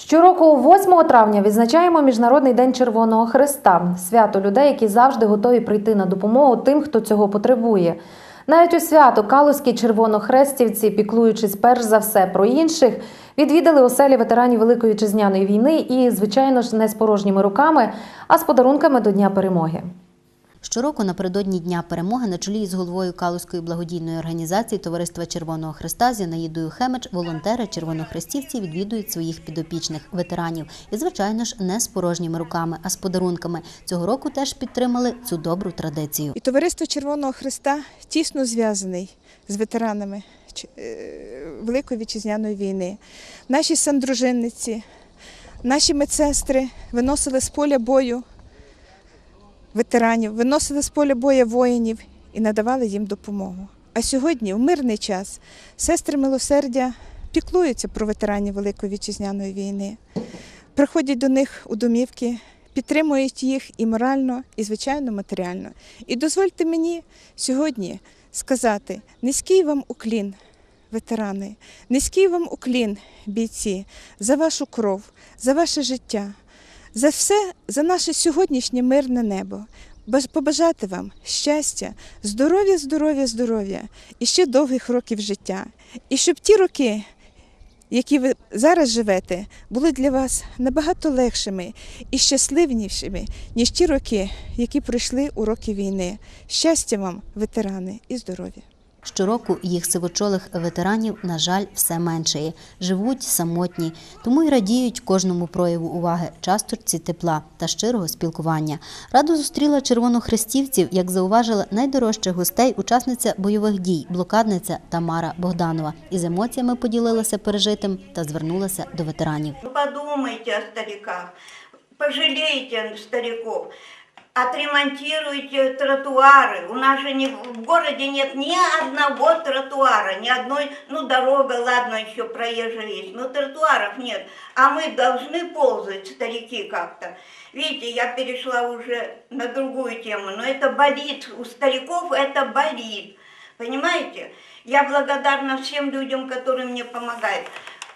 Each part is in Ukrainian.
Щороку 8 травня відзначаємо Міжнародний день Червоного Христа, свято людей, які завжди готові прийти на допомогу тим, хто цього потребує. Навіть у свято калузькі червонохрестівці, піклуючись перш за все про інших, відвідали оселі ветеранів Великої вітчизняної війни і, звичайно ж, не з порожніми руками, а з подарунками до Дня перемоги. Щороку напередодні Дня перемоги на чолі з головою Калузької благодійної організації Товариства Червоного Христа Зінаїдою Хемич волонтери червонохрестівці відвідують своїх підопічних ветеранів. І, звичайно ж, не з порожніми руками, а з подарунками. Цього року теж підтримали цю добру традицію. І товариство Червоного Христа тісно зв'язаний з ветеранами е, Великої вітчизняної війни. Наші сандружинниці, наші медсестри виносили з поля бою ветеранів, виносили з поля бою воїнів і надавали їм допомогу. А сьогодні, в мирний час, сестри милосердя піклуються про ветеранів Великої вітчизняної війни, приходять до них у домівки, підтримують їх і морально, і звичайно матеріально. І дозвольте мені сьогодні сказати низький вам уклін, ветерани, низький вам уклін, бійці, за вашу кров, за ваше життя, за все, за наше сьогоднішнє мирне небо. Баж- Побажати вам щастя, здоров'я, здоров'я, здоров'я і ще довгих років життя. І щоб ті роки, які ви зараз живете, були для вас набагато легшими і щасливнішими, ніж ті роки, які пройшли у роки війни. Щастя вам, ветерани, і здоров'я! Щороку їх сивочолих ветеранів, на жаль, все меншає. Живуть самотні, тому й радіють кожному прояву уваги, часточці тепла та щирого спілкування. Радо зустріла червонохрестівців, як зауважила найдорожчих гостей, учасниця бойових дій, блокадниця Тамара Богданова. Із емоціями поділилася пережитим та звернулася до ветеранів. Ну, подумайте о стариках, пожалейте стариков, отремонтируйте тротуары. У нас же не, в городе нет ни одного тротуара, ни одной, ну дорога, ладно, еще проезжая есть, но тротуаров нет. А мы должны ползать, старики, как-то. Видите, я перешла уже на другую тему, но это болит, у стариков это болит. Понимаете? Я благодарна всем людям, которые мне помогают.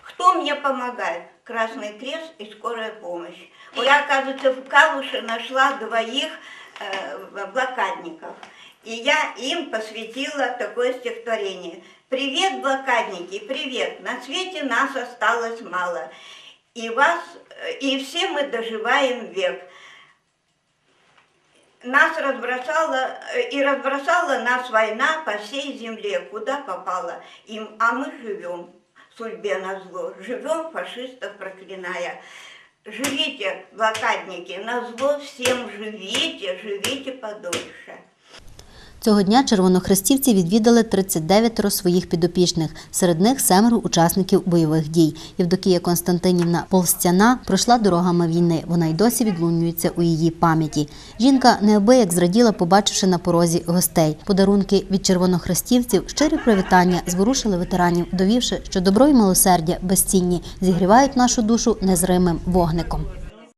Кто мне помогает? Красный Крест и скорая помощь. Я, оказывается, в Калуше нашла двоих э, блокадников. И я им посвятила такое стихотворение. Привет, блокадники, привет. На свете нас осталось мало. И вас, э, и все мы доживаем век нас разбросала э, и разбросала нас война по всей земле, куда попала им, а мы живем судьбе на зло, живем фашистов проклиная. Живите, блокадники, на зло всем живите, живите подольше. Цього дня червонохрестівці відвідали 39 своїх підопічних. Серед них семеро учасників бойових дій. Євдокія Константинівна Полстяна пройшла дорогами війни. Вона й досі відлунюється у її пам'яті. Жінка неабияк зраділа, побачивши на порозі гостей. Подарунки від червонохрестівців, щирі привітання зворушили ветеранів, довівши, що добро і милосердя безцінні зігрівають нашу душу незримим вогником.